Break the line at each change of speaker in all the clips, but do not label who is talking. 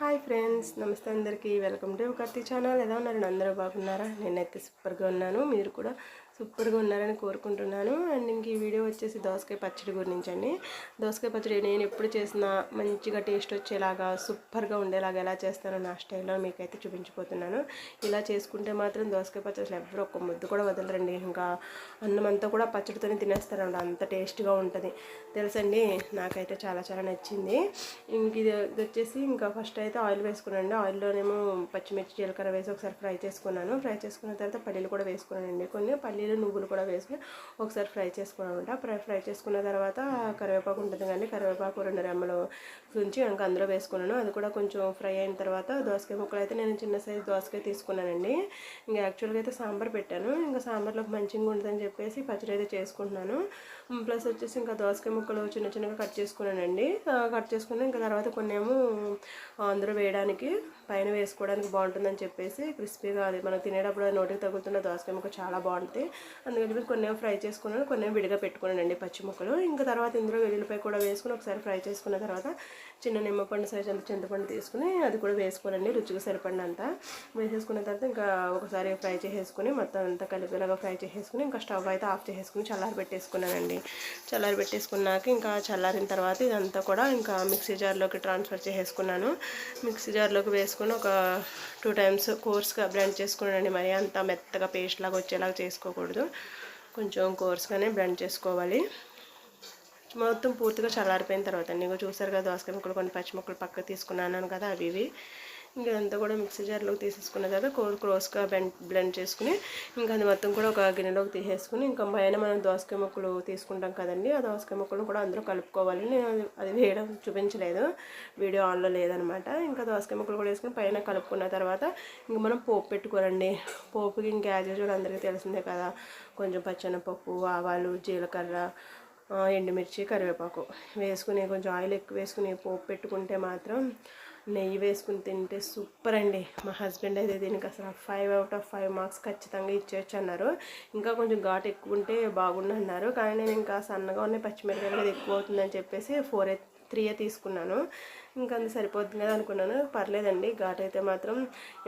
Hi friends నమస్తే అందరికీ. Welcome to Katti channel. ఎలా ఉన్నారు? అందరూ బాగున్నారా? నేనైతే సూపర్గా ఉన్నాను. మీరు కూడా సూపర్గా ఉన్నారని కోరుకుంటున్నాను. అండ్ ఇంక ఈ వీడియో వచ్చేసి దోసకాయ పచ్చడి గురించి అండి దోసకాయ పచ్చడి నేను ఎప్పుడు చేసినా మంచిగా టేస్ట్ వచ్చేలాగా సూపర్గా ఉండేలాగా ఎలా చేస్తానో నా స్టైల్లో మీకైతే చూపించిపోతున్నాను. ఇలా చేసుకుంటే మాత్రం దోసకాయ పచ్చడి అసలు ఎవరు ఒక్క ముద్దు కూడా వదలరండి. ఇంకా అన్నం అంతా కూడా పచ్చడితోనే తినేస్తారండి. అంత టేస్ట్గా ఉంటుంది. తెలుసండి? నాకైతే చాలా చాలా నచ్చింది. ఇంక ఇది వచ్చేసి ఇంకా ఫస్ట్ అయితే ఆయిల్ వేసుకున్నాను ఆయిల్లోనేమో పచ్చిమిర్చి జీలకర్ర వేసి ఒకసారి ఫ్రై చేసుకున్నాను. ఫ్రై చేసుకున్న తర్వాత పల్లీలు కూడా వేసుకున్నానండి. కొన్ని పల్లీలు నువ్వులు కూడా వేసుకుని ఒకసారి ఫ్రై చేసుకున్నామంట. ఫ్రై ఫ్రై చేసుకున్న తర్వాత కరివేపాకు ఉంటుంది కానీ కరివేపాకు రెండు రెమ్మలు ఉంచి ఇంకా అందులో వేసుకున్నాను. అది కూడా కొంచెం ఫ్రై అయిన తర్వాత దోసకాయ ముక్కలు అయితే నేను చిన్న సైజు దోసకాయ తీసుకున్నానండి. ఇంకా యాక్చువల్గా అయితే సాంబార్ పెట్టాను. ఇంకా సాంబార్లోకి మంచిగా ఉంటుందని చెప్పేసి పచ్చడి అయితే చేసుకుంటున్నాను. ప్లస్ వచ్చేసి ఇంకా దోసకాయ ముక్కలు చిన్న చిన్నగా కట్ చేసుకున్నానండి. కట్ చేసుకుని ఇంకా తర్వాత కొన్ని ఏమో అందులో వేయడానికి పైన వేసుకోవడానికి బాగుంటుందని చెప్పేసి క్రిస్పీగా అది మనం తినేటప్పుడు నోటికి తగులుతున్న దోసకాయ ముక్క చాలా బాగుంటుంది. అందుకని చెప్పి కొన్ని ఫ్రై చేసుకున్నాను కొన్ని విడిగా పెట్టుకున్నానండి పచ్చి ముక్కలు. ఇంకా తర్వాత ఇందులో వెల్లుల్లిపాయ కూడా వేసుకుని ఒకసారి ఫ్రై చేసుకున్న తర్వాత చిన్న నిమ్మపండు సైజ్ అంత చింతపండు తీసుకుని అది కూడా వేసుకోనండి రుచిగా అంతా వేసేసుకున్న తర్వాత ఇంకా ఒకసారి ఫ్రై చేసేసుకుని మొత్తం అంతా కలిపేలాగా ఫ్రై చేసేసుకుని ఇంకా స్టవ్ అయితే ఆఫ్ చేసేసుకుని చల్లారి పెట్టేసుకున్నానండి. చల్లారి పెట్టేసుకున్నాక ఇంకా చల్లారిన తర్వాత ఇదంతా కూడా ఇంకా మిక్సీ జార్లోకి ట్రాన్స్ఫర్ చేసేసుకున్నాను. మిక్సీ జార్లోకి వేసుకుని ఒక టూ టైమ్స్ కోర్స్గా బ్లెండ్ చేసుకున్నానండి. మరి అంత మెత్తగా పేస్ట్ లాగా వచ్చేలాగా చేసుకోకూడదు కొంచెం కోర్స్గానే బ్లెండ్ చేసుకోవాలి. మొత్తం పూర్తిగా చల్లారిపోయిన తర్వాత నీకు చూసారు కదా దోసకాయ ముక్కలు కొన్ని పచ్చి ముక్కలు పక్కకు తీసుకున్నాను కదా అవి ఇవి. ఇంకా ఇదంతా కూడా మిక్సీ జార్లోకి తీసేసుకున్న తర్వాత కోర్ క్రోస్గా బ్లెండ్ బ్లెండ్ చేసుకుని ఇంకా అది మొత్తం కూడా ఒక గిన్నెలోకి తీసేసుకుని ఇంకా పైన మనం దోసకాయ ముక్కలు తీసుకుంటాం కదండి ఆ దోసకాయ ముక్కలు కూడా అందరూ కలుపుకోవాలి. నేను అది వేయడం చూపించలేదు. వీడియో ఆన్లో లేదనమాట. ఇంకా దోసకాయ ముక్కలు కూడా వేసుకుని పైన కలుపుకున్న తర్వాత ఇంకా మనం పోపు పెట్టుకోరండి పోపుకి ఇంకా యాజ్ యూజువల్ అందరికీ తెలిసిందే కదా కొంచెం పచ్చనపప్పు ఆవాలు జీలకర్ర ఎండుమిర్చి కరివేపాకు వేసుకుని కొంచెం ఆయిల్ ఎక్కువ వేసుకుని పోపు పెట్టుకుంటే మాత్రం నెయ్యి వేసుకుని తింటే సూపర్ అండి. మా హస్బెండ్ అయితే దీనికి అసలు five out of five marks ఖచ్చితంగా ఇచ్చేయచ్చు అన్నారు. ఇంకా కొంచెం ఘాటు ఎక్కువ ఉంటే బాగుండన్నారు కానీ నేను ఇంకా సన్నగా ఉన్నాయి పచ్చిమిరపకాయలు అది ఎక్కువ అవుతుందని చెప్పేసి ఫోర్ త్రీయే తీసుకున్నాను. ఇంకా అంత సరిపోతుంది కదా అనుకున్నాను. పర్లేదండి ఘాట్ అయితే మాత్రం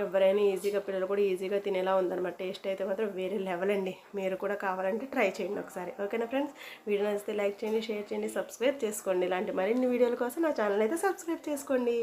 ఎవరైనా ఈజీగా పిల్లలు కూడా ఈజీగా తినేలా ఉందన్నమాట. టేస్ట్ అయితే మాత్రం వేరే లెవెల్ అండి. మీరు కూడా కావాలంటే ట్రై చేయండి ఒకసారి. ఓకేనా ఫ్రెండ్స్? వీడియో నచ్చితే లైక్ చేయండి షేర్ చేయండి సబ్స్క్రైబ్ చేసుకోండి. ఇలాంటి మరిన్ని వీడియోల కోసం నా ఛానల్ అయితే సబ్స్క్రైబ్ చేసుకోండి.